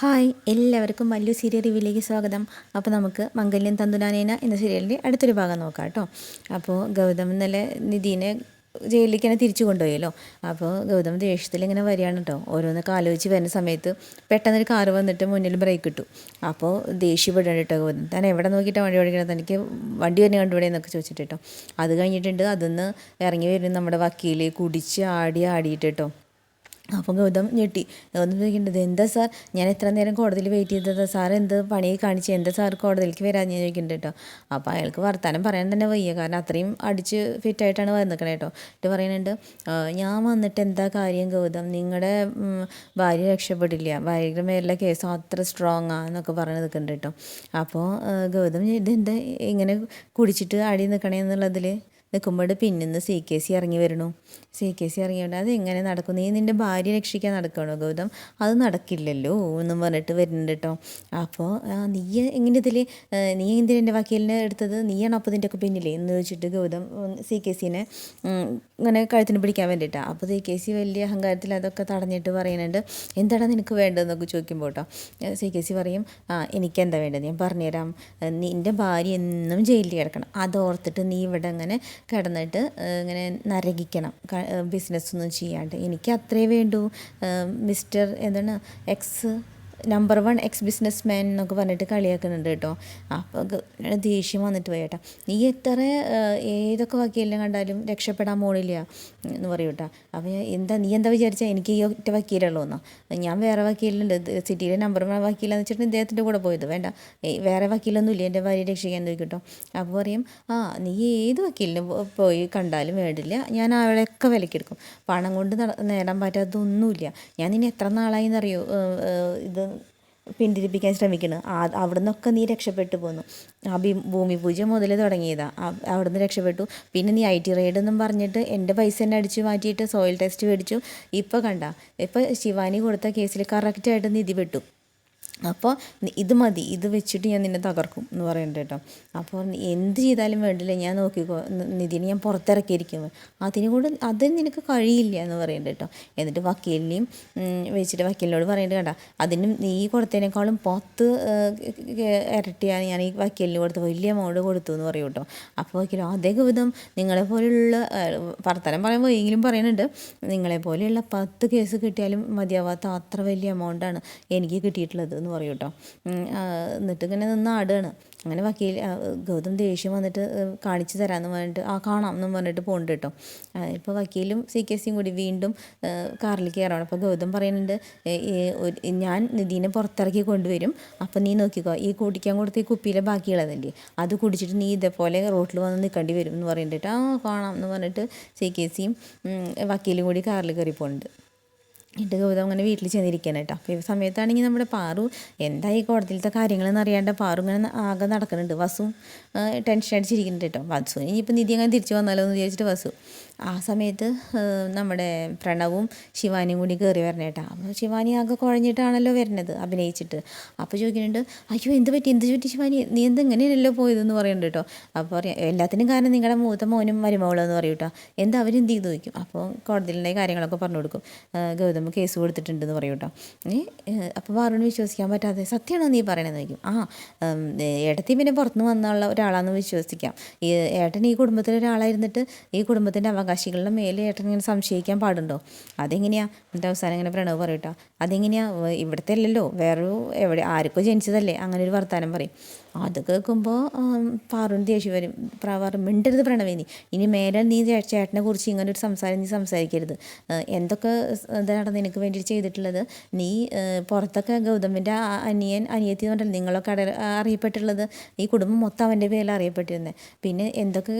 Hi എല്ലാവർക്കും Mallu serial റിവ്യൂലേക്ക് സ്വാഗതം. അപ്പോൾ നമുക്ക് മംഗല്യം തന്തുനാനേന എന്ന സീരിയലിന്റെ അടുത്തൊരു ഭാഗം നോക്കാം കേട്ടോ. അപ്പോൾ ഗൗതം ഇന്നലെ നിധീനെ ജയിലിലേക്ക് തന്നെ തിരിച്ചു കൊണ്ടുപോയല്ലോ. അപ്പോൾ ഗൗതം ദേഷ്യത്തിൽ ഇങ്ങനെ വരികയാണ് കേട്ടോ. ഓരോന്നൊക്കെ ആലോചിച്ച് വരുന്ന സമയത്ത് പെട്ടെന്നൊരു കാറ് വന്നിട്ട് മുന്നിൽ ബ്രേക്ക് ഇട്ടു. അപ്പോൾ ദേഷ്യപ്പെടണം കേട്ടോ ഗൗതം. താൻ എവിടെ നോക്കിയിട്ടാണ് വണ്ടി ഓടിക്കണത്? എനിക്ക് വണ്ടി തന്നെ കണ്ടുപിടി എന്നൊക്കെ ചോദിച്ചിട്ട് കേട്ടോ. അത് കഴിഞ്ഞിട്ടുണ്ട് അതിന്ന് ഇറങ്ങി വരുന്ന നമ്മുടെ വക്കീൽ കുടിച്ച് ആടി ആടിയിട്ട് കേട്ടോ അപ്പം ഗൗതം ഞെട്ടി. ഗൗതം ചോദിക്കേണ്ടത് എന്താ സാർ? ഞാൻ എത്ര നേരം കോടതിയിൽ വെയിറ്റ് ചെയ്തത്? സാർ എന്ത് പണി കാണിച്ച് എന്താ സാർ കോടതിയിലേക്ക് വരാൻ ഞാൻ ചോദിക്കുന്നുണ്ട് കേട്ടോ. അപ്പോൾ അയാൾക്ക് വർത്താനം പറയാൻ തന്നെ വയ്യ. കാരണം അത്രയും അടിച്ച് ഫിറ്റായിട്ടാണ് വന്നിക്കണേ കേട്ടോ. എന്നിട്ട് പറയുന്നുണ്ട് ഞാൻ വന്നിട്ട് എന്താ കാര്യം ഗൗതം? നിങ്ങളുടെ ഭാര്യ രക്ഷപ്പെടില്ല. ഭാര്യയുടെ മേലുള്ള കേസ് അത്ര സ്ട്രോങ് ആന്നൊക്കെ പറഞ്ഞ് നിൽക്കുന്നുണ്ട് കേട്ടോ. അപ്പോൾ ഗൗതം ഇതെന്താ ഇങ്ങനെ കുടിച്ചിട്ട് അടി നിൽക്കണേ എന്നുള്ളതിൽ നിൽക്കുമ്പോൾ പിന്നിന്ന് സി കെ സി ഇറങ്ങി വരണു. സി കെ സി ഇറങ്ങിയോണ്ട് അത് എങ്ങനെ നടക്കും? നീ നിന്റെ ഭാര്യ രക്ഷിക്കാൻ നടക്കണോ ഗൗതം? അത് നടക്കില്ലല്ലോ എന്നും പറഞ്ഞിട്ട് വരുന്നുണ്ട് കേട്ടോ അപ്പോൾ നീ എങ്ങനെ ഇതിൽ നീ എന്തിനാ എന്റെ വക്കീലിനെ എടുത്തത്? നീയാണോ അപ്പോൾ ഇതിന്റെ ഒക്കെ പിന്നിലേ? എന്ന് ചോദിച്ചിട്ട് ഗൗതം സി കെ സിനെ ഇങ്ങനെ കഴുത്തിന് പിടിക്കാൻ വേണ്ടിയിട്ടാണ് അപ്പോൾ സി കെ സി വലിയ അഹങ്കാരത്തിൽ അതൊക്കെ തടഞ്ഞിട്ട് പറയുന്നുണ്ട് എന്താണ് നിനക്ക് വേണ്ടതെന്നൊക്കെ ചോദിക്കുമ്പോൾ കേട്ടോ സി കെ സി പറയും ആ എനിക്കെന്താ വേണ്ടത്? ഞാൻ പറഞ്ഞുതരാം. നിന്റെ ഭാര്യ എന്നും ജയിലിൽ കിടക്കണം. അതോർത്തിട്ട് നീ ഇവിടെ അങ്ങനെ കിടന്നിട്ട് ഇങ്ങനെ നരകിക്കണം. ബിസിനസ്സൊന്നും ചെയ്യാണ്ട്. എനിക്ക് അത്രേ വേണ്ടൂ. മിസ്റ്റർ എന്താണ് X number one X business man എന്നൊക്കെ പറഞ്ഞിട്ട് കളിയാക്കുന്നുണ്ട് കേട്ടോ. അപ്പോൾ ദേഷ്യം വന്നിട്ട് പോയി കേട്ടോ. നീ എത്ര ഏതൊക്കെ വക്കീലിനെ കണ്ടാലും രക്ഷപ്പെടാൻ പോണില്ല എന്ന് പറയും കേട്ടോ. അപ്പോൾ എന്താ നീ എന്താ വിചാരിച്ചാൽ എനിക്ക് ഈ ഒറ്റ വക്കീലുള്ളൂ എന്നോ. ഞാൻ വേറെ വക്കീലുണ്ട്. സിറ്റിയിലെ നമ്പർ വൺ വക്കീലെന്ന് വെച്ചിട്ട് ഇദ്ദേഹത്തിന്റെ കൂടെ പോയത്. വേണ്ട. വേറെ വക്കീലൊന്നും ഇല്ല. എന്റെ ഭാര്യ രക്ഷിക്കാൻ ചോദിക്കും കേട്ടോ. അപ്പോൾ പറയും ആ നീ ഏത് വക്കീലിനെ പോയി കണ്ടാലും വേണ്ടില്ല. ഞാൻ അവളെയൊക്കെ വിലക്കെടുക്കും പണം കൊണ്ട് നട- നേടാൻ പറ്റാത്തതൊന്നുമില്ല. ഞാൻ നിന്നെ എത്ര നാളായി എന്നറിയോ? ഇത് പിന്തിരിപ്പിക്കാൻ ശ്രമിക്കണം. ആ അവിടെ നിന്നൊക്കെ നീ രക്ഷപ്പെട്ടു പോന്നു. ആ ഭീ ഭൂമി പൂജ മുതൽ തുടങ്ങിയതാ. അവിടെ നിന്ന് രക്ഷപ്പെട്ടു. പിന്നെ നീ ഐ ടി റെയ്ഡ് എന്നും പറഞ്ഞിട്ട് എന്റെ പൈസ തന്നെ അടിച്ചു മാറ്റിയിട്ട് സോയിൽ ടെസ്റ്റ് മേടിച്ചു. ഇപ്പോൾ കണ്ട ഇപ്പോൾ ശിവാനി കൊടുത്ത കേസിൽ കറക്റ്റായിട്ട് നിധി പെട്ടു. അപ്പോൾ ഇത് മതി ഇത് വെച്ചിട്ട് ഞാൻ നിന്നെ തകർക്കും എന്ന് പറയുന്നുണ്ട് കേട്ടോ. അപ്പോൾ എന്ത് ചെയ്താലും വേണ്ടില്ല ഞാൻ നോക്കിക്കോ നി- നിധിനെ ഞാൻ പുറത്തിറക്കിയിരിക്കും. അതിനുകൊണ്ട് അത് നിനക്ക് കഴിയില്ല എന്ന് പറയുന്നുണ്ട് കേട്ടോ. എന്നിട്ട് വക്കീലിനെയും വെച്ചിട്ട് വക്കീലിനോട് പറയുന്നുണ്ട് കേട്ടോ അതിനും നീ കൊടുത്തതിനേക്കാളും പത്ത് ഇരട്ടിയാണ് ഞാൻ ഈ വക്കീലിന് കൊടുത്ത് വലിയ എമൗണ്ട് കൊടുത്തു എന്ന് പറയും കേട്ടോ. അപ്പോൾ വക്കീൽ അതേ വിധം നിങ്ങളെ പോലെയുള്ള പറയുമ്പോൾ എങ്കിലും പറയുന്നുണ്ട് നിങ്ങളെ പോലെയുള്ള പത്ത് കേസ് കിട്ടിയാലും മതിയാവാത്ത അത്ര വലിയ എമൗണ്ടാണ് എനിക്ക് കിട്ടിയിട്ടുള്ളത്. എന്ന് പറയും കേട്ടോ. എന്നിട്ട് ഇങ്ങനെ നിന്ന് ആടുകയാണ്. അങ്ങനെ വക്കീൽ ഗൗതം ദേഷ്യം വന്നിട്ട് കാണിച്ചു തരാമെന്ന് പറഞ്ഞിട്ട് ആ കാണാം എന്നും പറഞ്ഞിട്ട് പോകുന്നുണ്ട് കേട്ടോ. ഇപ്പോൾ വക്കീലും സി കെ സിയും കൂടി വീണ്ടും കാറിലേക്ക് കയറാണ് അപ്പോൾ ഗൗതം പറയുന്നുണ്ട് ഞാൻ നിധീനെ പുറത്തിറക്കി കൊണ്ടുവരും. അപ്പം നീ നോക്കിക്കോ ഈ കുടിക്കാൻ കൊടുത്ത ഈ കുപ്പിയിലെ ബാക്കിയുള്ളതല്ലേ? അത് കുടിച്ചിട്ട് നീ ഇതേപോലെ റോട്ടിൽ വന്ന് നിൽക്കേണ്ടി വരും എന്ന് പറഞ്ഞിട്ട് ആ കാണാം എന്ന് പറഞ്ഞിട്ട് സി കെ സിയും വക്കീലും കൂടി കാറിൽ കയറി പോകുന്നുണ്ട് എന്നിട്ട് ഗൗതം അങ്ങനെ വീട്ടിൽ ചെന്നിരിക്കണം കേട്ടോ. അപ്പോൾ ഈ സമയത്താണെങ്കിൽ നമ്മുടെ പാറു എന്തായി കോടതിയിലത്തെ കാര്യങ്ങളെന്ന് അറിയാണ്ട് പാറു ഇങ്ങനെ ആകെ നടക്കുന്നുണ്ട്. വസും ടെൻഷൻ അടിച്ചിരിക്കുന്നുണ്ട് കേട്ടോ. വസു ഇനിയിപ്പോൾ നിധി അങ്ങനെ തിരിച്ചു വന്നാലോ എന്ന് വിചാരിച്ചിട്ട് വസു. ആ സമയത്ത് നമ്മുടെ പ്രണവും ശിവാനിയും കൂടി കയറി വരണേട്ടാ അപ്പോൾ ശിവാനി ആകെ കുഴഞ്ഞിട്ടാണല്ലോ വരുന്നത് അഭിനയിച്ചിട്ട്. അപ്പോൾ ചോദിക്കുന്നുണ്ട് അയ്യോ എന്ത് പറ്റി? എന്ത് പറ്റി ശിവാനി? നീ എന്ത് ഇങ്ങനെയല്ലോ പോയതെന്ന് പറയുന്നുണ്ട് കേട്ടോ അപ്പോൾ പറയാം എല്ലാത്തിനും കാരണം നിങ്ങളുടെ മൂത്ത മോനും മരുമകളെന്ന് പറയും കേട്ടോ എന്താ അവരെന്ത് ചെയ്തു? ചോദിക്കും. അപ്പോൾ കോടതിയിലുണ്ടായ കാര്യങ്ങളൊക്കെ പറഞ്ഞു കൊടുക്കും. ഗൗതമ ഗൗതം കേസ് കൊടുത്തിട്ടുണ്ടെന്ന് പറയും കേട്ടോ അപ്പോൾ വാറോട് വിശ്വസിക്കാൻ പറ്റാതെ സത്യമാണോ നീ പറയണതെന്ന്? ചോദിക്കും. ആ ഏട്ടത്തി പിന്നെ പുറത്തുനിന്ന് വന്നുള്ള ഒരാളാണെന്ന് വിശ്വസിക്കാം. ഈ ഏട്ടൻ ഈ കുടുംബത്തിലെ ഒരാളായിരുന്നിട്ട് ഈ കുടുംബത്തിന്റെ അവകാശികളുടെ മേലെ ഏട്ടൻ ഇങ്ങനെ സംശയിക്കാൻ പാടുണ്ടോ? അതെങ്ങനെയാ? എന്നിട്ട് അവസാനം ഇങ്ങനെ പ്രണവ് പറയട്ടോ അതെങ്ങനെയാണ് ഇവിടുത്തെ അല്ലല്ലോ വേറൊരു എവിടെ ആർക്കോ ജനിച്ചതല്ലേ? അങ്ങനെ ഒരു വർത്താനം പറയും. അത് കേൾക്കുമ്പോൾ പാറുവിന് ദേഷ്യം വരും. പ്രാവാറും മിണ്ടരുത് പ്രണവേനി. ഇനി മേലെ നീ ചേട്ടനെ കുറിച്ച് ഇങ്ങനെ ഒരു സംസാരം നീ സംസാരിക്കരുത്. എന്തൊക്കെ ഇതാണ് നിനക്ക് വേണ്ടി ചെയ്തിട്ടുള്ളത്? നീ പുറത്തൊക്കെ ഗൗതമിന്റെ അനിയൻ അനിയത്തി എന്ന് പറഞ്ഞാൽ നിങ്ങളൊക്കെ അട അറിയപ്പെട്ടുള്ളത് ഈ കുടുംബം മൊത്തം അവന്റെ പേരിൽ അറിയപ്പെട്ടിരുന്നത് പിന്നെ എന്തൊക്കെ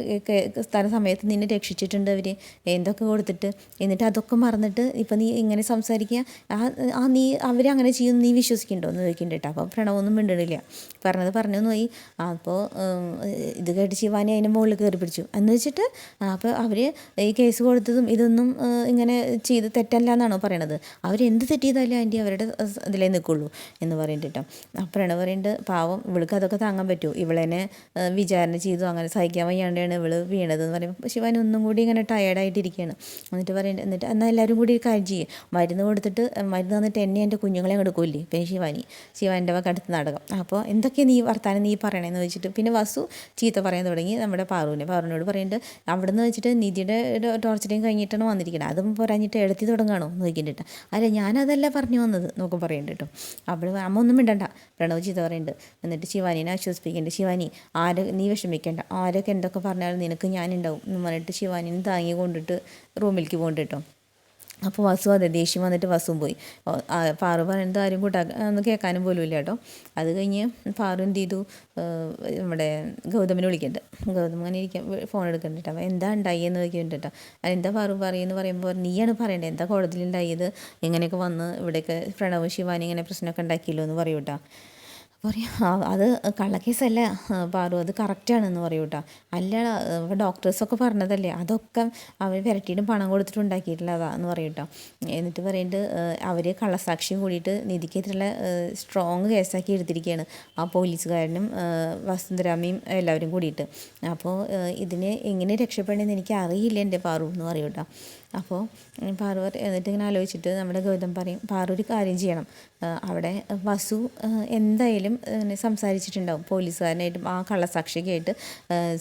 സ്ഥല സമയത്ത് നിന്നെ രക്ഷിച്ചിട്ടുണ്ട് അവർ എന്തൊക്കെ കൊടുത്തിട്ട്? എന്നിട്ട് അതൊക്കെ മറന്നിട്ട് ഇപ്പം നീ ഇങ്ങനെ സംസാരിക്കുക ആ ആ നീ അവരെ അങ്ങനെ ചെയ്യുമെന്ന് നീ വിശ്വസിക്കുന്നുണ്ടോ എന്ന് ചോദിക്കുന്നുണ്ട് കേട്ടോ അപ്പോൾ പ്രണവൊന്നും മിണ്ടണില്ല. പറഞ്ഞത് പറഞ്ഞു പോയി. അപ്പോൾ ഇത് കേട്ട് ശിവാനി അതിന്റെ മുകളിൽ കയറി പിടിച്ചു. എന്ന് വെച്ചിട്ട് അപ്പോൾ അവർ ഈ കേസ് കൊടുത്തതും ഇതൊന്നും ഇങ്ങനെ ചെയ്ത് തെറ്റല്ല എന്നാണോ പറയണത്. അവരെന്ത് തെറ്റ് ചെയ്താലും ആന്റി അവരുടെ ഇതിലേ നിൽക്കുള്ളൂ എന്ന് പറയുന്നുണ്ട് കേട്ടോ അപ്പോഴാണ് പറയുന്നത് പാവം ഇവൾക്ക് അതൊക്കെ താങ്ങാൻ പറ്റുമോ ഇവളെന്നെ വിചാരണ ചെയ്തു അങ്ങനെ സഹിക്കാൻ വയ്യാണ്ടാണ് ഇവൾ വീണത് എന്ന് പറയുമ്പോൾ ശിവാനി ഒന്നും കൂടി ഇങ്ങനെ ടയേർഡായിട്ടിരിക്കുകയാണ് എന്നിട്ട് പറയുന്നത് എന്നിട്ട് എന്നാൽ എല്ലാവരും കൂടി കാര്യം ചെയ്യും. മരുന്ന് കൊടുത്തിട്ട് മരുന്ന് തന്നിട്ട് എന്നെ എന്റെ കുഞ്ഞുങ്ങളെ അങ്ങോട്ട് കൊല്ലി. പിന്നെ ശിവാനി ശിവാന്റെ വക അടുത്ത് നാടകം. അപ്പോൾ എന്തൊക്കെയാണ് നീ വർത്താനം നീ പറയണതെന്ന് വെച്ചിട്ട് പിന്നെ വസു ചീത്ത പറയാൻ തുടങ്ങി നമ്മുടെ പാറുവിനെ. പാറുവിനോട് പറയുന്നുണ്ട് അവിടെ നിന്ന് വെച്ചിട്ട് നിധിയുടെ ടോർച്ചറിങ് കഴിഞ്ഞിട്ടാണ് വന്നിരിക്കുന്നത് അതും പറഞ്ഞിട്ട് എഴുത്തി തുടങ്ങാണോ? ചോദിക്കുന്നുണ്ട് അല്ല ഞാനതല്ല പറഞ്ഞു വന്നത് നോക്കും പറയുന്നുണ്ട് കേട്ടോ. അവിടെ അമ്മ ഒന്നും മിണ്ടണ്ട. പ്രണവ് ചീത്ത പറയുന്നുണ്ട് എന്നിട്ട് ശിവാനിനെ ആശ്വസിപ്പിക്കേണ്ട. ശിവാനി ആരെ നീ വിഷമിക്കേണ്ട. ആരൊക്കെ എന്തൊക്കെ പറഞ്ഞാലും നിനക്ക് ഞാനുണ്ടാവും എന്ന് പറഞ്ഞിട്ട് ശിവാനിനെ താങ്ങി കൊണ്ടിട്ട് റൂമിലേക്ക് പോകുന്നുണ്ട് കേട്ടോ. അപ്പോൾ വസു അതെ ദേഷ്യം വന്നിട്ട് വസുവും പോയി. ഫാറു പറയുന്നത് ആരും കൂട്ടാ ഒന്ന് കേൾക്കാനും പോലും ഇല്ല കേട്ടോ. അത് കഴിഞ്ഞ് പാറു എന്ത് ചെയ്തു? നമ്മുടെ ഗൗതമിനെ വിളിക്കണ്ട ഗൗതം അങ്ങനെ ഇരിക്കാൻ ഫോൺ എടുക്കണ്ട കേട്ടോ. എന്താ ഉണ്ടായി എന്ന് ചോദിക്കുന്നുണ്ട് കേട്ടോ. എന്താ പാറു പറയുമെന്ന് പറയുമ്പോൾ നീയാണ് പറയേണ്ടത് എന്താ കോടതിയിൽ ഉണ്ടായത്? ഇങ്ങനെയൊക്കെ വന്ന് ഇവിടെയൊക്കെ പ്രണവ് ശിവാനി ഇങ്ങനെ പ്രശ്നമൊക്കെ ഉണ്ടാക്കിയല്ലോ എന്ന് പറയൂ പറയും "ആ, അത് കള്ളക്കേസല്ല പാറു അത് കറക്റ്റാണെന്ന് പറയൂ കേട്ടോ അല്ല ഡോക്ടേഴ്സൊക്കെ പറഞ്ഞതല്ലേ അതൊക്കെ അവർ വിരട്ടിയിട്ടും പണം കൊടുത്തിട്ട് ഉണ്ടാക്കിയിട്ടുള്ളതാ എന്ന് പറയും കേട്ടോ എന്നിട്ട് പറയുന്നുണ്ട് അവർ കള്ളസാക്ഷിയും കൂടിയിട്ട് നിധിക്കെതിരെയുള്ള സ്ട്രോങ് കേസാക്കി എടുത്തിരിക്കുകയാണ് ആ പോലീസുകാരനും വസുന്ധരാമയും എല്ലാവരും കൂടിയിട്ട്. അപ്പോൾ ഇതിനെ എങ്ങനെ രക്ഷപ്പെടണമെന്ന് എനിക്ക് അറിയില്ല എന്റെ പാറു എന്ന് പറയും കേട്ടോ അപ്പോൾ പാറു എന്നിട്ട് ഇങ്ങനെ ആലോചിച്ചിട്ട് നമ്മുടെ ഗൗതം പറയും പാറു ഒരു കാര്യം ചെയ്യണം. അവിടെ വസു എന്തായാലും സംസാരിച്ചിട്ടുണ്ടാവും. പോലീസുകാരനായിട്ടും ആ കള്ളസാക്ഷിക്കായിട്ട്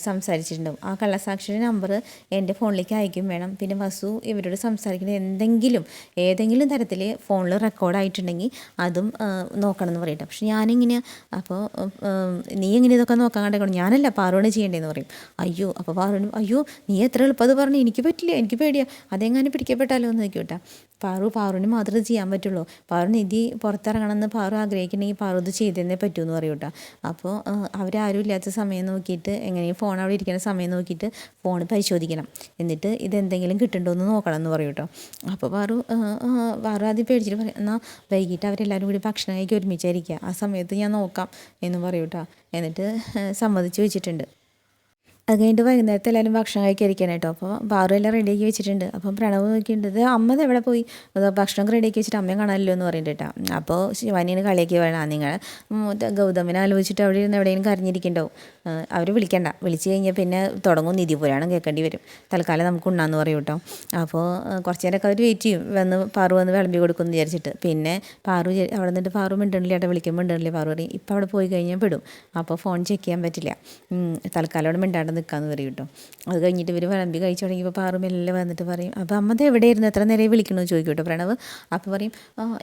സംസാരിച്ചിട്ടുണ്ടാവും. ആ കള്ളസാക്ഷിയുടെ നമ്പർ എന്റെ ഫോണിലേക്ക് അയക്കും വേണം. പിന്നെ വസു ഇവരോട് സംസാരിക്കുന്നത് എന്തെങ്കിലും ഏതെങ്കിലും തരത്തിൽ ഫോണിൽ റെക്കോർഡായിട്ടുണ്ടെങ്കിൽ അതും നോക്കണം എന്ന് പറയട്ടെ. പക്ഷെ ഞാനിങ്ങനെ അപ്പോൾ നീ എങ്ങനെ ഇതൊക്കെ നോക്കാൻ കണ്ടേക്കണം? ഞാനല്ല പാറുവാണ് ചെയ്യേണ്ടതെന്ന് പറയും. അയ്യോ അപ്പോൾ പാറുവിനും അയ്യോ നീ എത്ര എളുപ്പം അത് പറഞ്ഞു. എനിക്ക് പറ്റില്ല എനിക്ക് പേടിയാ. അതെങ്ങാനും പിടിക്കപ്പെട്ടാലോ എന്ന് നോക്കി വിട്ടാ പാറു പാറുവിന് മാത്രമേ ചെയ്യാൻ പറ്റുള്ളൂ. പാറു നിധി പുറത്തിറങ്ങണമെന്ന് പാറു ആഗ്രഹിക്കണമെങ്കിൽ പാറു ഇത് ചെയ്തേ പറ്റൂ എന്ന് പറയും കേട്ടോ. അപ്പോൾ അവരാരും ഇല്ലാത്ത സമയം നോക്കിയിട്ട് എങ്ങനെയും ഫോൺ അവിടെ ഇരിക്കുന്ന സമയം നോക്കിയിട്ട് ഫോൺ പരിശോധിക്കണം. എന്നിട്ട് ഇതെന്തെങ്കിലും കിട്ടുന്നുണ്ടോ എന്ന് നോക്കണം എന്ന് പറയൂട്ടോ അപ്പോൾ പാറു പാറു ആദ്യം പേടിച്ചിട്ട് പറയും എന്നാൽ വൈകിട്ട് അവരെല്ലാവരും കൂടി ഭക്ഷണം കഴിക്കാൻ ഒരുമിച്ചായിരിക്കുക ആ സമയത്ത് ഞാൻ നോക്കാം എന്ന് പറയൂട്ടോ എന്നിട്ട് സമ്മതിച്ച് വെച്ചിട്ടുണ്ട്. അത് കഴിഞ്ഞിട്ട് വൈകുന്നേരത്തെ എല്ലാവരും ഭക്ഷണം കഴിക്കാതിരിക്കണം കേട്ടോ അപ്പോൾ പാറു എല്ലാം റെഡിയാക്കി വെച്ചിട്ടുണ്ട്. അപ്പം പ്രണവ് നോക്കിയിട്ടുണ്ട് അമ്മ എവിടെ പോയി? ഭക്ഷണം റെഡിയാക്കി വെച്ചിട്ട് അമ്മയും കാണാമല്ലോ എന്ന് പറയുന്നുണ്ട് കേട്ടോ. അപ്പോൾ ശിവാനിനെ കളിയാക്കി വേണം നിങ്ങൾ ഗൗതമിനെ ആലോചിച്ചിട്ട് അവിടെ ഇരുന്ന് എവിടെയെങ്കിലും കരഞ്ഞിരിക്കണ്ടാവും. അവർ വിളിക്കണ്ട. വിളിച്ചു കഴിഞ്ഞാൽ പിന്നെ തുടങ്ങും നിധി പുരാണം കേൾക്കേണ്ടി വരും. തൽക്കാലം നമുക്ക് ഉണ്ണാന്ന് പറയും കേട്ടോ. അപ്പോൾ കുറച്ച് നേരമൊക്കെ അവർ വെയിറ്റ് ചെയ്യും. വന്ന് പാറു വന്ന് വിളമ്പി കൊടുക്കുമെന്ന് വിചാരിച്ചിട്ട്. പിന്നെ പാറു അവിടെ നിന്നിട്ട് പാറു മിണ്ടണില്ല ഏട്ടാ വിളിക്കുമ്പോൾ മിണ്ടണില്ല പാറു പറയും. ഇപ്പം അവിടെ പോയി കഴിഞ്ഞാൽ പെടും അപ്പോൾ ഫോൺ ചെക്ക് ചെയ്യാൻ പറ്റില്ല. തൽക്കാലം അവിടെ മിണ്ടാണ്ട് നിൽക്കാമെന്ന് പറയും കേട്ടോ. അത് കഴിഞ്ഞിട്ട് ഇവർ വിളമ്പി കഴിച്ചു തുടങ്ങിയപ്പോൾ പാറു മെല്ലെ വന്നിട്ട് പറയും അപ്പോൾ അമ്മത് എവിടെ എവിടെയായിരുന്നു എത്ര നേരം വിളിക്കണമെന്ന് ചോദിക്കും കേട്ടോ പ്രണവ്. അപ്പോൾ പറയും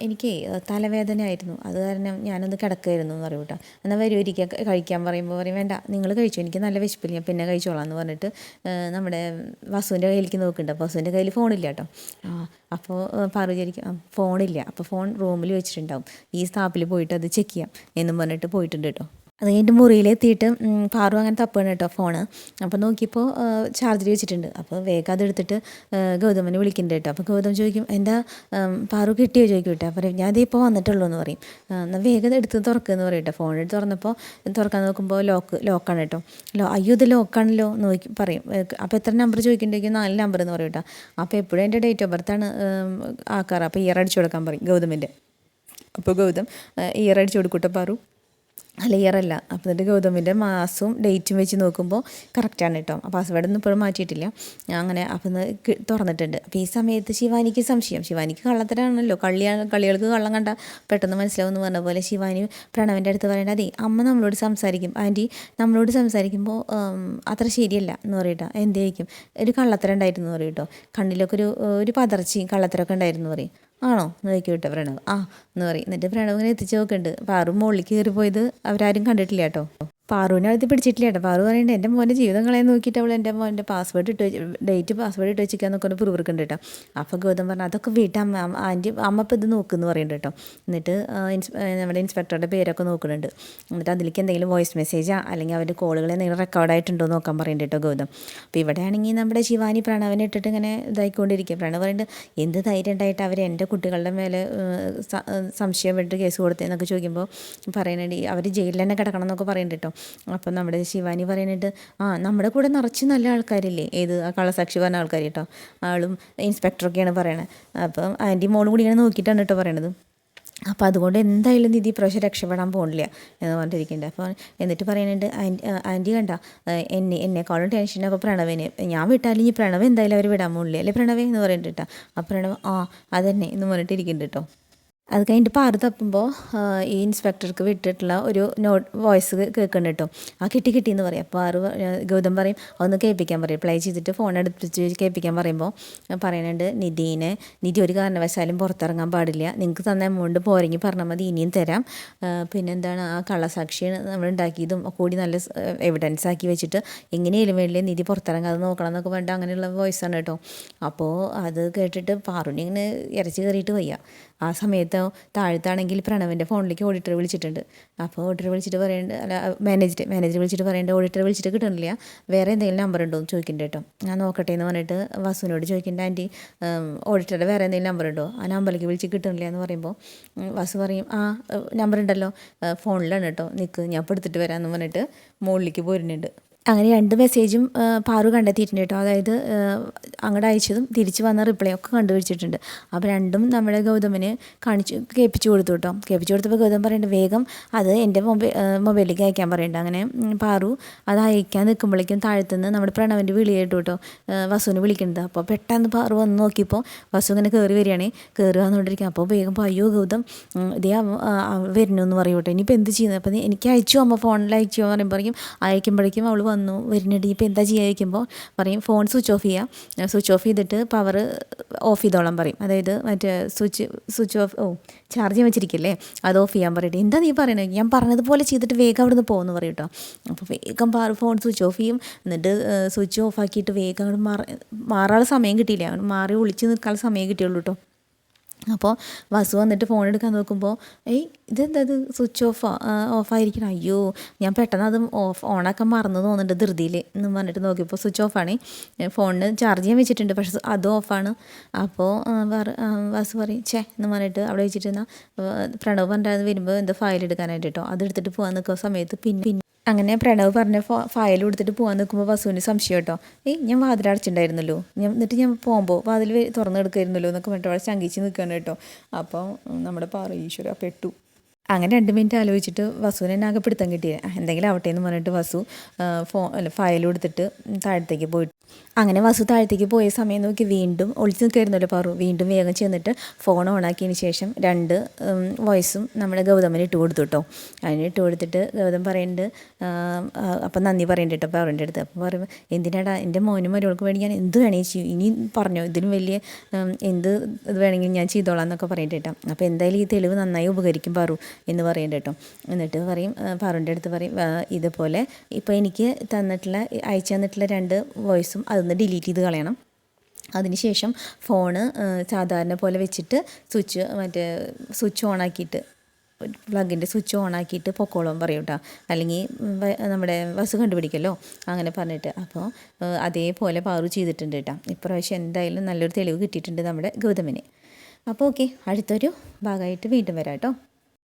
എനിക്ക് തലവേദന ആയിരുന്നു. അത് കാരണം ഞാനൊന്ന് കിടക്കുമായിരുന്നു എന്ന് പറയും കേട്ടോ. എന്നാൽ വരും ഒരിക്കൽ കഴിക്കാൻ പറയുമ്പോൾ പറയും വേണ്ട നിങ്ങൾ കഴിച്ചു. എനിക്ക് നല്ല വിശപ്പില്ല. ഞാൻ പിന്നെ കഴിച്ചോളാം എന്ന് പറഞ്ഞിട്ട് നമ്മുടെ വസുവിന്റെ കയ്യിലേക്ക് നോക്കുന്നുണ്ട്. അപ്പോൾ വസുവിന്റെ കയ്യിൽ ഫോണില്ല കേട്ടോ. അപ്പോൾ പാറു വിചാരിക്കും "ആ, ഫോണില്ല. അപ്പോൾ ഫോൺ റൂമിൽ വെച്ചിട്ടുണ്ടാവും. ഈ സ്റ്റാപ്പിൽ പോയിട്ട് അത് ചെക്ക് ചെയ്യാം എന്നും പറഞ്ഞിട്ട് പോയിട്ടുണ്ട് കേട്ടോ. അത് കഴിഞ്ഞിട്ട് മുറിയിലെത്തിയിട്ട് പാറു അങ്ങനെ തപ്പാണ് കേട്ടോ ഫോണ്. അപ്പോൾ നോക്കിയപ്പോൾ ചാർജർ വെച്ചിട്ടുണ്ട്. അപ്പോൾ വേഗം അതെടുത്തിട്ട് ഗൗതമനെ വിളിക്കുന്നുണ്ട് കേട്ടോ. അപ്പോൾ ഗൗതം ചോദിക്കും എന്താ പാറു കിട്ടിയോ? ചോദിക്കും കേട്ടോ. അപ്പോൾ ഞാൻ ഇപ്പോൾ വന്നിട്ടുള്ളൂ എന്ന് പറയും. എന്നാൽ വേഗം എടുത്ത് തുറക്കുമെന്ന് പറയും കേട്ടോ. ഫോൺ എടുത്ത് തുറന്നപ്പോൾ തുറക്കാൻ നോക്കുമ്പോൾ ലോക്ക് ലോക്കാണ് കേട്ടോ. ലോ അയ്യോ ഇത് ലോക്കാണല്ലോ നോക്കി പറയും. അപ്പോൾ എത്ര നമ്പർ ചോദിക്കുന്നുണ്ടെങ്കിൽ നാല് നമ്പർ എന്ന് പറയും കേട്ടോ. അപ്പോൾ എപ്പോഴും എന്റെ ഡേറ്റ് ഓഫ് ബർത്താണ് ആക്കാറ് അപ്പോൾ ഇയർ അടിച്ചു കൊടുക്കാൻ പറയും ഗൗതമിന്റെ. അപ്പോൾ ഗൗതം ഇയർ അടിച്ചു കൊടുക്കൂട്ടോ പാറു? അല്ല ഇയറല്ല അപ്പോൾ എന്നിട്ട് ഗൗതമിന്റെ മാസവും ഡേറ്റും വെച്ച് നോക്കുമ്പോൾ കറക്റ്റാണ് കേട്ടോ ആ പാസ്വേഡ് ഒന്നും ഇപ്പോഴും മാറ്റിയിട്ടില്ല. ഞാൻ അങ്ങനെ അപ്പം തുറന്നിട്ടുണ്ട്. അപ്പോൾ ഈ സമയത്ത് ശിവാനിക്ക് സംശയം. ശിവാനിക്ക് കള്ളത്തരാണല്ലോ. കള്ളിയാണ് കളികൾക്ക് കള്ളം കണ്ട പെട്ടെന്ന് മനസ്സിലാവുമെന്ന് പറഞ്ഞ പോലെ ശിവാനി പ്രണവിന്റെ അടുത്ത് പറയേണ്ട അതെ അമ്മ നമ്മളോട് സംസാരിക്കും. ആന്റി നമ്മളോട് സംസാരിക്കുമ്പോൾ അത്ര ശരിയല്ല എന്ന് പറയട്ടോ. എന്തായിരിക്കും ഒരു കള്ളത്തരം ഉണ്ടായിരുന്നു പറയും കേട്ടോ കണ്ണിലൊക്കെ ഒരു ഒരു പതർച്ചയും കള്ളത്തരമൊക്കെ ഉണ്ടായിരുന്നു പറയും. ആണോ? കേട്ടോ പ്രണവ്. ആ എന്ന് പറയും. എന്നിട്ട് പ്രണവ് ഇങ്ങനെ എത്തിച്ച് നോക്കുന്നുണ്ട്. പാറു മുകളിൽ കയറി പോയത് അവരാരും കണ്ടിട്ടില്ല കേട്ടോ. പാറുവിനെ അടുത്ത് പിടിച്ചിട്ടില്ല കേട്ടോ. പാറു പറയുന്നത് എന്റെ മോന്റെ ജീവിതം കളയാൻ നോക്കിയിട്ട് അവൾ എന്റെ മോന്റെ പാസ്വേഡ് ഇട്ട് ഡേറ്റ് പാസ്വേഡ് ഇട്ട് വെച്ചിരിക്കാൻ ഒന്ന് പിറുപിറുക്കുന്നുണ്ട് കേട്ടോ. അപ്പോൾ ഗൗതം പറഞ്ഞു അതൊക്കെ വീട്ടിൽ അമ്മ ആന്റി ആന്റി അമ്മ ഇപ്പോൾ ഇത് നോക്കുമെന്ന് പറയുന്നുണ്ട് കേട്ടോ. എന്നിട്ട് നമ്മുടെ ഇൻസ്പെക്ടറുടെ പേരൊക്കെ നോക്കുന്നുണ്ട്. എന്നിട്ട് അതിലേക്ക് എന്തെങ്കിലും വോയിസ് മെസ്സേജാ അല്ലെങ്കിൽ അവരുടെ കോളുകൾ എന്തെങ്കിലും റെക്കോർഡായിട്ടുണ്ടോ നോക്കാൻ പറയുന്നുണ്ട് കേട്ടോ ഗൗതം. അപ്പോൾ ഇവിടെ ആണെങ്കിൽ നമ്മുടെ ശിവാനി പ്രണവനെ ഇട്ടിട്ട് ഇങ്ങനെ ഇതായിക്കൊണ്ടിരിക്കുക. പ്രണവ് പറയുന്നുണ്ട് എന്ത് ധൈര്യം ഉണ്ടായിട്ട് അവർ എന്റെ കുട്ടികളുടെ മേലെ സംശയം വിട്ട് കേസ് കൊടുത്തതെന്നൊക്കെ ചോദിക്കുമ്പോൾ പറയുന്നുണ്ട് അവർ ജയിലിൽ തന്നെ കിടക്കണം എന്നൊക്കെ പറയുന്നുണ്ട് കേട്ടോ. അപ്പം നമ്മുടെ ശിവാനി പറയുന്നിട്ട് ആ നമ്മുടെ കൂടെ നിറച്ച് നല്ല ആൾക്കാരില്ലേ? ഏത് ആ കള്ളസാക്ഷി പറഞ്ഞ ആൾക്കാർ കേട്ടോ. ആളും ഇൻസ്പെക്ടറൊക്കെയാണ് പറയണത് അപ്പം ആന്റി മോളും കൂടി ഇങ്ങനെ നോക്കിയിട്ടാണ് കേട്ടോ പറയണത്. അപ്പോൾ അതുകൊണ്ട് എന്തായാലും നിധി പ്രാവശ്യം രക്ഷപ്പെടാൻ പോകണില്ല എന്ന് പറഞ്ഞിരിക്കുന്നുണ്ട്. അപ്പോൾ എന്നിട്ട് പറയുന്നുണ്ട് ആന്റി കണ്ട എന്നെ എന്നെക്കാളും ടെൻഷൻ അപ്പോൾ പ്രണവിന്. ഞാൻ വിട്ടാലും ഈ പ്രണവ് എന്തായാലും അവർ വിടാൻ പോകണില്ലേ അല്ലേ പ്രണവേ? എന്ന് പറഞ്ഞിട്ട് കേട്ടോ. ആ പ്രണവ് ആ അതന്നെ എന്ന് പറഞ്ഞിട്ട് ഇരിക്കുന്നുണ്ട് കേട്ടോ. അത് കഴിഞ്ഞിട്ട് പാറു തപ്പുമ്പോൾ ഈ ഇൻസ്പെക്ടർക്ക് വിട്ടിട്ടുള്ള ഒരു നോട്ട് വോയിസ് കേൾക്കുന്നുണ്ട് കേട്ടോ. ആ കിട്ടി കിട്ടി എന്ന് പറയും. അപ്പോൾ ആറ് ഗൗതം പറയും അതൊന്ന് കേൾപ്പിക്കാൻ പറയും. പ്ലേ ചെയ്തിട്ട് ഫോൺ എടുപ്പിച്ച് കേൾപ്പിക്കാൻ പറയുമ്പോൾ പറയുന്നുണ്ട് നിധീനെ നിധി ഒരു കാരണവശാലും പുറത്തിറങ്ങാൻ പാടില്ല. നിങ്ങൾക്ക് തന്ന എമൗണ്ട് പോരങ്ങി പറഞ്ഞാൽ മതി ഇനിയും തരാം. പിന്നെന്താണ് ആ കള്ളസാക്ഷി നമ്മൾ ഉണ്ടാക്കിയതും കൂടി നല്ല എവിഡൻസ് ആക്കി വെച്ചിട്ട് എങ്ങനെയാലും വേണ്ടി നിധി പുറത്തിറങ്ങാതെ നോക്കണം എന്നൊക്കെ വേണ്ട അങ്ങനെയുള്ള വോയിസാണ് കേട്ടോ. അപ്പോൾ അത് കേട്ടിട്ട് പാറുണ്ണി ഇങ്ങനെ ഇറച്ചി കയറിയിട്ട് വയ്യ. ആ സമയത്ത് താഴത്താണെങ്കിൽ പ്രണവിന്റെ ഫോണിലേക്ക് ഓഡിറ്റർ വിളിച്ചിട്ടുണ്ട്. അപ്പോൾ ഓഡിറ്റർ വിളിച്ചിട്ട് പറയേണ്ട അല്ല മാനേജർ മാനേജർ വിളിച്ചിട്ട് പറയേണ്ട ഓഡിറ്റർ വിളിച്ചിട്ട് കിട്ടുന്നില്ല വേറെ എന്തെങ്കിലും നമ്പർ ഉണ്ടോ എന്ന് ചോദിക്കുന്നുണ്ട് കേട്ടോ. ഞാൻ നോക്കട്ടെ എന്ന് പറഞ്ഞിട്ട് വസുവിനോട് ചോദിക്കേണ്ട ആന്റി ഓഡിറ്ററുടെ വേറെ എന്തെങ്കിലും നമ്പർ ഉണ്ടോ? ആ നമ്പറിലേക്ക് വിളിച്ച് കിട്ടുന്നില്ല എന്ന് പറയുമ്പോൾ വസു പറയും ആ നമ്പർ ഉണ്ടല്ലോ ഫോണിലാണ് കേട്ടോ നിൽക്ക് ഞാൻ ഇപ്പോൾ എടുത്തിട്ട് വരാമെന്ന് പറഞ്ഞിട്ട് മുകളിലേക്ക് പോരുന്നുണ്ട്. അങ്ങനെ രണ്ട് മെസ്സേജും പാറു കണ്ടെത്തിയിട്ടുണ്ട് കേട്ടോ. അതായത് അങ്ങോട്ട് അയച്ചതും തിരിച്ച് വന്ന റിപ്ലൈ ഒക്കെ കണ്ടുപിടിച്ചിട്ടുണ്ട്. അപ്പോൾ രണ്ടും നമ്മുടെ ഗൗതമിന് കാണിച്ചു കേൾപ്പിച്ചു കൊടുത്തു കേട്ടോ. കേൾപ്പിച്ചു കൊടുത്തപ്പോൾ ഗൗതം പറയുന്നുണ്ട് വേഗം അത് എന്റെ മൊബൈൽ മൊബൈലിലേക്ക് അയക്കാൻ പറയുന്നുണ്ട് അങ്ങനെ പാറു അത് അയക്കാൻ നിൽക്കുമ്പോഴേക്കും താഴത്തുനിന്ന് നമ്മുടെ പ്രണവന്റെ വിളി കേട്ടു കേട്ടോ. വസുവിന് വിളിക്കുന്നത് അപ്പോൾ പെട്ടെന്ന് പാറു വന്ന് നോക്കിയപ്പോൾ വസു ഇങ്ങനെ കയറി വരികയാണ്. കയറി വന്നുകൊണ്ടിരിക്കുക അപ്പോൾ വേഗം അയ്യോ ഗൗതം ഇതേ വരുന്നു എന്ന് പറയൂ കേട്ടോ. ഇനിയിപ്പോൾ എന്ത് ചെയ്യുന്നത് അപ്പോൾ എനിക്ക് അയച്ചു? അമ്മ ഫോണിൽ അയച്ചു എന്ന് പറയുമ്പോഴേക്കും അയക്കുമ്പോഴേക്കും അവൾ വന്നു വരുന്നുണ്ട് ഇപ്പോൾ എന്താ ചെയ്യുക പറയും ഫോൺ സ്വിച്ച് ഓഫ് ചെയ്യുക സ്വിച്ച് ഓഫ് ചെയ്തിട്ട് പവർ ഓഫ് ചെയ്തോളാം പറയും. അതായത് മറ്റേ switch switch off or charge ചെയ്യാൻ വെച്ചിരിക്കില്ലേ അത് ഓഫ് ചെയ്യാൻ പറയട്ടെ. എന്താ നീ പറയണത് ഞാൻ പറഞ്ഞതുപോലെ ചെയ്തിട്ട് വേഗം അവിടെ നിന്ന് പോകുമെന്ന് പറയും കേട്ടോ അപ്പോൾ വേഗം ഫോൺ സ്വിച്ച് ഓഫ് ചെയ്യും. എന്നിട്ട് സ്വിച്ച് ഓഫ് ആക്കിയിട്ട് വേഗം അവിടെ മാറി മാറാനുള്ള സമയം കിട്ടിയില്ല? മാറി ഒളിച്ച് നിൽക്കാനുള്ള സമയം കിട്ടിയുള്ളൂ കേട്ടോ അപ്പോൾ വസു വന്നിട്ട് ഫോൺ എടുക്കാൻ നോക്കുമ്പോൾ ഏയ് ഇതെന്താ ഇത്? സ്വിച്ച് ഓഫ് ഓഫായിരിക്കണം അയ്യോ ഞാൻ പെട്ടെന്ന് അത് ഓഫ് ഓണാക്കാൻ മറന്നു തോന്നുന്നുണ്ട് ധൃതിയിൽ എന്ന് പറഞ്ഞിട്ട് നോക്കിയപ്പോൾ സ്വിച്ച് ഓഫാണ് ഫോണിന് ചാർജ് ചെയ്യാൻ വെച്ചിട്ടുണ്ട് പക്ഷെ അത് ഓഫാണ് അപ്പോൾ വസു പറയും ചേ എന്ന് പറഞ്ഞിട്ട് അവിടെ വെച്ചിട്ട് പ്രണവ് പറഞ്ഞിട്ട് വരുമ്പോൾ എന്തോ ഫയൽ എടുക്കാനായിട്ട് കേട്ടോ അതെടുത്തിട്ട് പോകാൻ നിൽക്കുന്ന സമയത്ത് പിന്നെ അങ്ങനെ പ്രണവ് പറഞ്ഞ ഫയൽ കൊടുത്തിട്ട് പോകാൻ നിൽക്കുമ്പോൾ വസുവിന് സംശയം കേട്ടോ. ഏയ് ഞാൻ വാതിൽ അടച്ചിട്ടുണ്ടായിരുന്നല്ലോ. ഞാൻ എന്നിട്ട് ഞാൻ പോകുമ്പോൾ വാതിൽ തുറന്നു എടുക്കായിരുന്നല്ലോ എന്നൊക്കെ പറഞ്ഞിട്ട് അവിടെ ശങ്കിച്ച് നിൽക്കുകയാണ് കേട്ടോ. അപ്പോൾ നമ്മുടെ പാറ ഈശ്വര പെട്ടു. അങ്ങനെ രണ്ട് മിനിറ്റ് ആലോചിച്ചിട്ട് വസുവിനെ എന്നെ ആകെ കിട്ടിയത് എന്തെങ്കിലും ആവട്ടെ എന്ന് പറഞ്ഞിട്ട് വസു ഫോ അല്ല ഫയൽ കൊടുത്തിട്ട് താഴത്തേക്ക് പോയിട്ട്. അങ്ങനെ വസു താഴത്തേക്ക് പോയ സമയം നോക്കി വീണ്ടും ഒളിച്ച് നിൽക്കായിരുന്നല്ലോ പറു. വീണ്ടും വേഗം ചെന്നിട്ട് ഫോൺ ഓണാക്കിയതിന് ശേഷം രണ്ട് വോയിസും നമ്മുടെ ഗൗതമന് ഇട്ട് കൊടുത്തു കേട്ടോ അതിന് ഇട്ട് കൊടുത്തിട്ട് ഗൗതം പറയുന്നുണ്ട് അപ്പം നന്ദി പറയുന്നുണ്ട് കേട്ടോ പാറുവിന്റെ അടുത്ത്. അപ്പം പറയുമ്പോൾ എന്തിനാടാ എന്റെ മോനും മരുവൾക്ക് വേണ്ടി ഞാൻ എന്ത് വേണമെങ്കിൽ ചെയ്യും? ഇനി പറഞ്ഞോ ഇതിലും വലിയ എന്ത് ഇത് വേണമെങ്കിലും ഞാൻ ചെയ്തോളാം എന്നൊക്കെ പറയട്ടെ കേട്ടോ അപ്പോൾ എന്തായാലും ഈ തെളിവ് നന്നായി ഉപകരിക്കും പറു എന്ന് പറയണ്ട കേട്ടോ എന്നിട്ട് പറയും പാറുവിന്റെ അടുത്ത് പറയും ഇതുപോലെ ഇപ്പോൾ എനിക്ക് തന്നിട്ടുള്ള അയച്ചു തന്നിട്ടുള്ള രണ്ട് വോയിസും അതൊന്ന് ഡിലീറ്റ് ചെയ്ത് കളയണം. അതിനുശേഷം ഫോണ് സാധാരണ പോലെ വെച്ചിട്ട് സ്വിച്ച് മറ്റേ സ്വിച്ച് ഓൺ ആക്കിയിട്ട് പ്ലഗിന്റെ സ്വിച്ച് ഓൺ ആക്കിയിട്ട് പൊക്കോളം പറയും കേട്ടോ അല്ലെങ്കിൽ നമ്മുടെ ബസ് കണ്ടുപിടിക്കല്ലോ. അങ്ങനെ പറഞ്ഞിട്ട് അപ്പോൾ അതേപോലെ പാറു ചെയ്തിട്ടുണ്ട് കേട്ടോ ഇപ്രാവശ്യം എന്തായാലും നല്ലൊരു തെളിവ് കിട്ടിയിട്ടുണ്ട് നമ്മുടെ ഗൗതമിന്. അപ്പോൾ ഓക്കെ അടുത്തൊരു ഭാഗമായിട്ട് വീണ്ടും വരാം കേട്ടോ